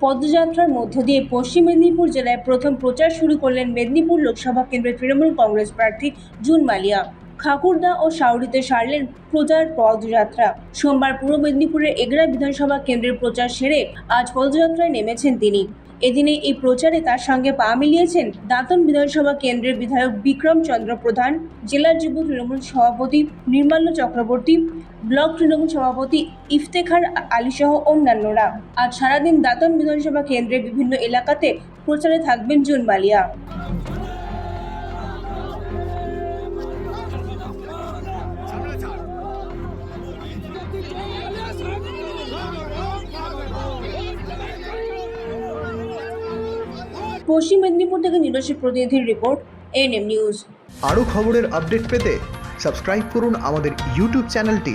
পদযাত্রার মধ্য দিয়ে পশ্চিম মেদিনীপুর জেলায় প্রথম প্রচার শুরু করলেন মেদিনীপুর লোকসভা কেন্দ্রের তৃণমূল কংগ্রেস প্রার্থী জুন মালিয়া। খাকুরদা ও সাউরিতে সারলেন প্রচার পদযাত্রা। সোমবার পূর্ব মেদিনীপুরের এগরা বিধানসভা কেন্দ্রের প্রচার সেরে আজ পদযাত্রায় নেমেছেন তিনি। এদিনে এই প্রচারে তার সঙ্গে পা মিলিয়েছেন দাঁতন বিধানসভা কেন্দ্রের বিধায়ক বিক্রম চন্দ্র প্রধান জেলার যুব তৃণমূল সভাপতি নির্মাল্য চক্রবর্তী ব্লক তৃণমূল সভাপতি ইফতেখার আলীসহ অন্যান্যরা। আজ সারাদিন দাতন বিধানসভা কেন্দ্রের বিভিন্ন এলাকাতে প্রচারে থাকবেন জুন মালিয়া পশ্চিম মেদিনীপুর থেকে নিরসিত প্রতিনিধির রিপোর্ট এনএম নিউজ আরও খবরের আপডেট পেতে সাবস্ক্রাইব করুন আমাদের ইউটিউব চ্যানেলটি।